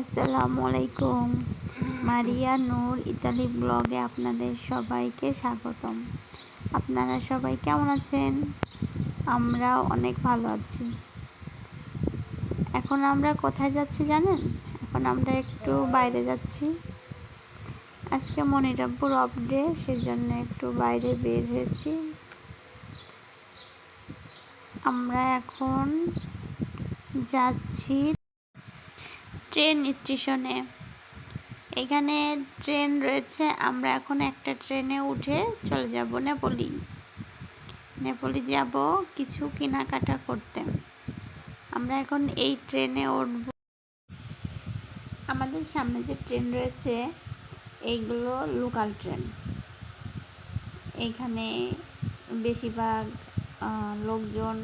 আসসালামু আলাইকুম মারিয়া নূর ইতালি ব্লগে আপনাদের সবাইকে স্বাগতম। আপনারা সবাই কেমন আছেন? আমরা অনেক ভালো আছি। এখন আমরা কোথায় যাচ্ছি জানেন? এখন আমরা একটু বাইরে যাচ্ছি। আজকে মনিরাব্বুর অফ ডে সেজন্য একটু বাইরে বের হয়েছি। আমরা এখন যাচ্ছি ট্রেন স্টেশনে। এখানে ট্রেন রয়েছে, আমরা এখন একটা ট্রেনে উঠে চলে যাব নেপোলি। নেপোলি যাব কিছু কেনাকাটা করতে। আমরা এখন এই ট্রেনে উঠব। আমাদের সামনে যে ট্রেন রয়েছে, এইগুলো লোকাল ট্রেন। এইখানে বেশিরভাগ লোকজন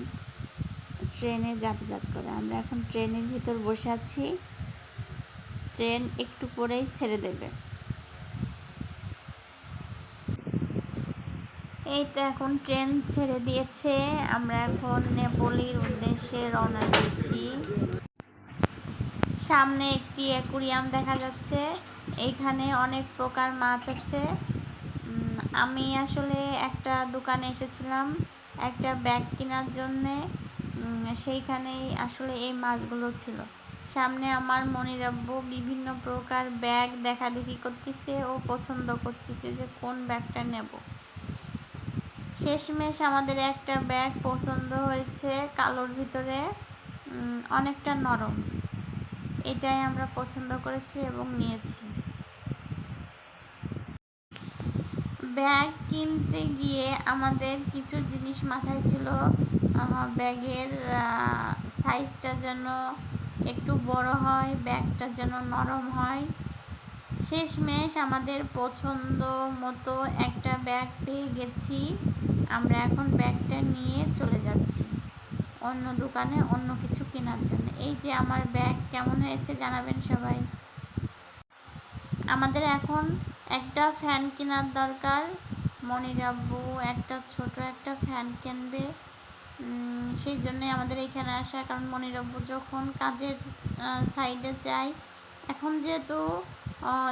ট্রেনে যাতায়াত করে। আমরা এখন ট্রেনের ভিতর বসে আছি। ট্রেন একটু পরেই ছেড়ে দেবে। এই তো এখন ট্রেন ছেড়ে দিয়েছে। আমরা এখন নেপোলির উদ্দেশ্যে রওনা দিচ্ছি সামনে একটি অ্যাকুরিয়াম দেখা যাচ্ছে। এইখানে অনেক প্রকার মাছ আছে। আমি আসলে একটা দোকানে এসেছিলাম একটা ব্যাগ কেনার জন্যে। সেইখানেই আসলে এই মাছগুলো ছিল। সামনে আমার মনিরাব্বু বিভিন্ন প্রকার ব্যাগ দেখা দেখি করতেছে ও পছন্দ করতেছে যে কোন ব্যাগটা নেব। শেষমেশ আমাদের একটা ব্যাগ পছন্দ হয়েছে কালোর ভিতরে অনেকটা নরম। এটাই আমরা পছন্দ করেছি এবং নিয়েছি। ব্যাগ কিনতে গিয়ে আমাদের কিছু জিনিস মাথায় ছিল ব্যাগের সাইজটা যেন একটু বড় হয়, ব্যাগটা যেন নরম হয়। শেষমেশ আমাদের পছন্দ মতো একটা ব্যাগ পেয়ে গেছি। আমরা এখন ব্যাগটা নিয়ে চলে যাচ্ছি অন্য দোকানে অন্য কিছু কেনার জন্য। এই যে আমার ব্যাগ, কেমন হয়েছে জানাবেন সবাই। আমাদের এখন একটা ফ্যান কেনার দরকার। মনিরাব্বু একটা ছোট একটা ফ্যান কিনবে। সেই জন্যে আমাদের এইখানে আসা, কারণ মনিরব্বু যখন কাজের সাইডে যায়, এখন যেহেতু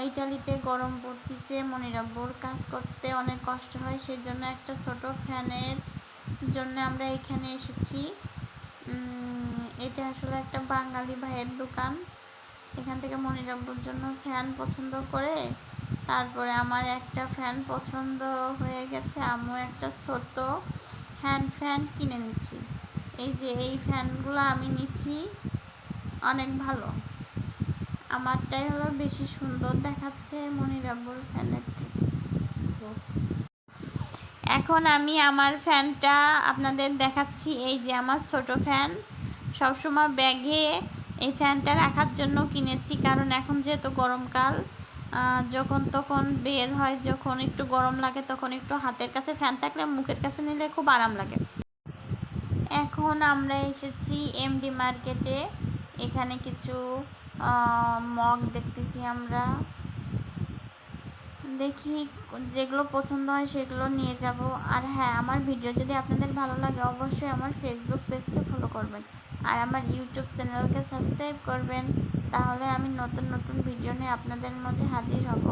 ইটালিতে গরম পড়তেছে, মনিরব্বুর কাজ করতে অনেক কষ্ট হয়, সেই জন্য একটা ছোট ফ্যানের জন্য আমরা এখানে এসেছি। এটা আসলে একটা বাঙালি ভাইয়ের দোকান। এখান থেকে মনিরব্বুর জন্য ফ্যান পছন্দ করে। তারপরে আমার একটা ফ্যান পছন্দ হয়ে গেছে আমিও একটা ছোট হ্যান্ড ফ্যান কিনে নিচ্ছি। এই যে, এই ফ্যানগুলো আমি নিচ্ছি, অনেক ভালো। আমারটাই হলো বেশি সুন্দর দেখাচ্ছে মনিরাব্বুর ফ্যানের থেকে। এখন আমি আমার ফ্যানটা আপনাদের দেখাচ্ছি, এই যে আমার ছোট ফ্যান। সবসময় ব্যাগে এই ফ্যানটা রাখার জন্য কিনেছি, কারণ এখন যেহেতু গরমকাল যখন তখন বের হয়, যখন একটু গরম লাগে, তখন একটু হাতের কাছে ফ্যান থাকলে মুখের কাছে নিলে খুব আরাম লাগে। এখন আমরা এসেছি এমডি মার্কেটে এখানে কিছু মগ দেখতেছি আমরা। দেখি যেগুলো পছন্দ হয় সেগুলো নিয়ে যাব। আর হ্যাঁ আমার ভিডিও যদি আপনাদের ভালো লাগে অবশ্যই আমার ফেসবুক পেজকে ফলো করবেন। আর আমার ইউটিউব চ্যানেলকে সাবস্ক্রাইব করবেন। তাহলে আমি নতুন নতুন ভিডিও নিয়ে আপনাদের মধ্যে হাজির হব।